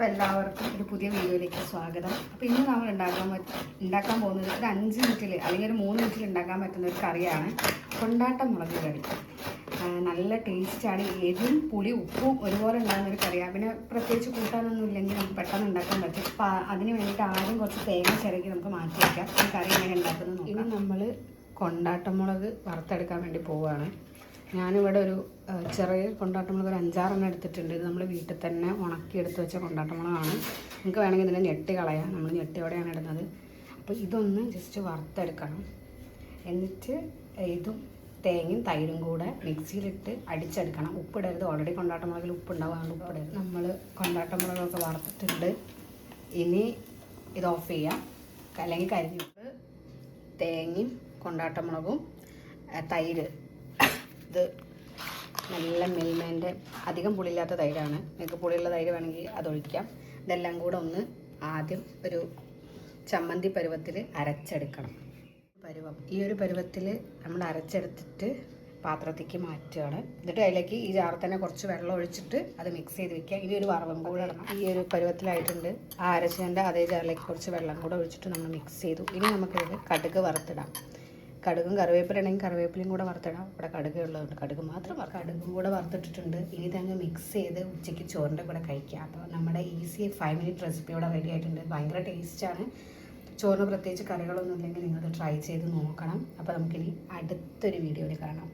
അപ്പോൾ എല്ലാവർക്കും ഒരു പുതിയ വീഡിയോയിലേക്ക് സ്വാഗതം. അപ്പോൾ ഇന്ന് നമ്മൾ ഉണ്ടാക്കാൻ ഉണ്ടാക്കാൻ പോകുന്നത് ഒരു അഞ്ച് മിനിറ്റിൽ അല്ലെങ്കിൽ ഒരു മൂന്ന് മിനിറ്റിൽ ഉണ്ടാക്കാൻ പറ്റുന്ന ഒരു കറിയാണ് കൊണ്ടാട്ട മുളക് കറി. നല്ല ടേസ്റ്റാണ് എരിവും പുളി ഉപ്പും ഒരുപോലെ ഉണ്ടാകുന്ന ഒരു കറിയാണ് പിന്നെ പ്രത്യേകിച്ച് കൂട്ടാനൊന്നും ഇല്ലെങ്കിൽ നമുക്ക് പെട്ടെന്ന് ഉണ്ടാക്കാൻ പറ്റും. അപ്പോൾ അതിന് വേണ്ടിയിട്ട് ആദ്യം കുറച്ച് തേങ്ങ ചിരക്കി നമുക്ക് മാറ്റി വയ്ക്കാം ഈ കറി എങ്ങനെ ഉണ്ടാക്കുന്നത് ഇനി നമ്മൾ കൊണ്ടാട്ടമുളക് വറുത്തെടുക്കാൻ വേണ്ടി പോവുകയാണ് ഞാനിവിടെ ഒരു ചെറിയ കൊണ്ടാട്ടമുളക് ഒരു അഞ്ചാറെണ്ണം എടുത്തിട്ടുണ്ട്. ഇത് നമ്മൾ വീട്ടിൽ തന്നെ ഉണക്കി എടുത്ത് വെച്ച കൊണ്ടാട്ടമുളകാണ് നിങ്ങൾക്ക് വേണമെങ്കിൽ ഇതിനെ ഞെട്ടി കളയാം. നമ്മൾ ഞെട്ടിയോടെയാണ് ഇടുന്നത്. അപ്പോൾ ഇതൊന്ന് ജസ്റ്റ് വറുത്തെടുക്കണം. എന്നിട്ട് ഇതും തേങ്ങയും തൈരും കൂടെ മിക്സിയിലിട്ട് അടിച്ചെടുക്കണം. ഉപ്പിടരുത്. ഓൾറെഡി കൊണ്ടാട്ടമുളകിൽ ഉപ്പുണ്ടാവും. അതുകൊണ്ട് ഉപ്പിടരുത്. നമ്മൾ കൊണ്ടാട്ടമുളകൊക്കെ വറുത്തിട്ടുണ്ട്. ഇനി ഇത് ഓഫ് ചെയ്യാം. അല്ലെങ്കിൽ കരിഞ്ഞിട്ട് തേങ്ങയും കൊണ്ടാട്ടമുളകും മുളകും തൈര് ഇത് നല്ല മിൽമേന്റെ അധികം പുളിയില്ലാത്ത തൈരാണ്. നിങ്ങൾക്ക് പുളിയുള്ള തൈര് വേണമെങ്കിൽ അതൊഴിക്കാം ഇതെല്ലാം കൂടെ ഒന്ന് ആദ്യം ഒരു ചമ്മന്തി പരുവത്തിൽ അരച്ചെടുക്കണം. പരുവം. ഈ ഒരു പരുവത്തിൽ നമ്മൾ അരച്ചെടുത്തിട്ട് പാത്രത്തേക്ക് മാറ്റുകയാണ്. എന്നിട്ട് അതിലേക്ക് ഈ ജാറിൽ തന്നെ കുറച്ച് വെള്ളം ഒഴിച്ചിട്ട് അത് മിക്സ് ചെയ്ത് വെക്കുക. ഇനി ഒരു വറവും കൂടെ ഇടണം. ഈ ഒരു പരുവത്തിലായിട്ടുണ്ട്. ആ അരച്ചതിന്റെ അതേ ജാറിലേക്ക് കുറച്ച് വെള്ളം കൂടെ ഒഴിച്ചിട്ട് നമ്മൾ മിക്സ് ചെയ്തു. ഇനി നമുക്കിത് കടുക് വറുത്തിടാം. കടുകും കറിവേപ്പില ഉണ്ടെങ്കിൽ കറിവേപ്പിലയും കൂടെ വറുത്തിടാം. ഇവിടെ കടുക് ഉള്ളതുകൊണ്ട് കടുക് മാത്രം കടുകും കൂടെ വറുത്തിട്ടിട്ടുണ്ട്. ഇനി ഇതങ്ങ് മിക്സ് ചെയ്ത് ഉച്ചയ്ക്ക് ചോറിന്റെ കൂടെ കഴിക്കാം. അപ്പോൾ നമ്മുടെ ഈസി ഫൈവ് മിനിറ്റ് റെസിപ്പി ഇവിടെ റെഡി ആയിട്ടുണ്ട്. ഭയങ്കര ടേസ്റ്റാണ് ചോറിന് പ്രത്യേകിച്ച് കറികളൊന്നും ഇല്ലെങ്കിൽ നിങ്ങൾ ട്രൈ ചെയ്ത് നോക്കണം. അപ്പോൾ നമുക്കിനി അടുത്തൊരു വീഡിയോയിൽ കാണാം.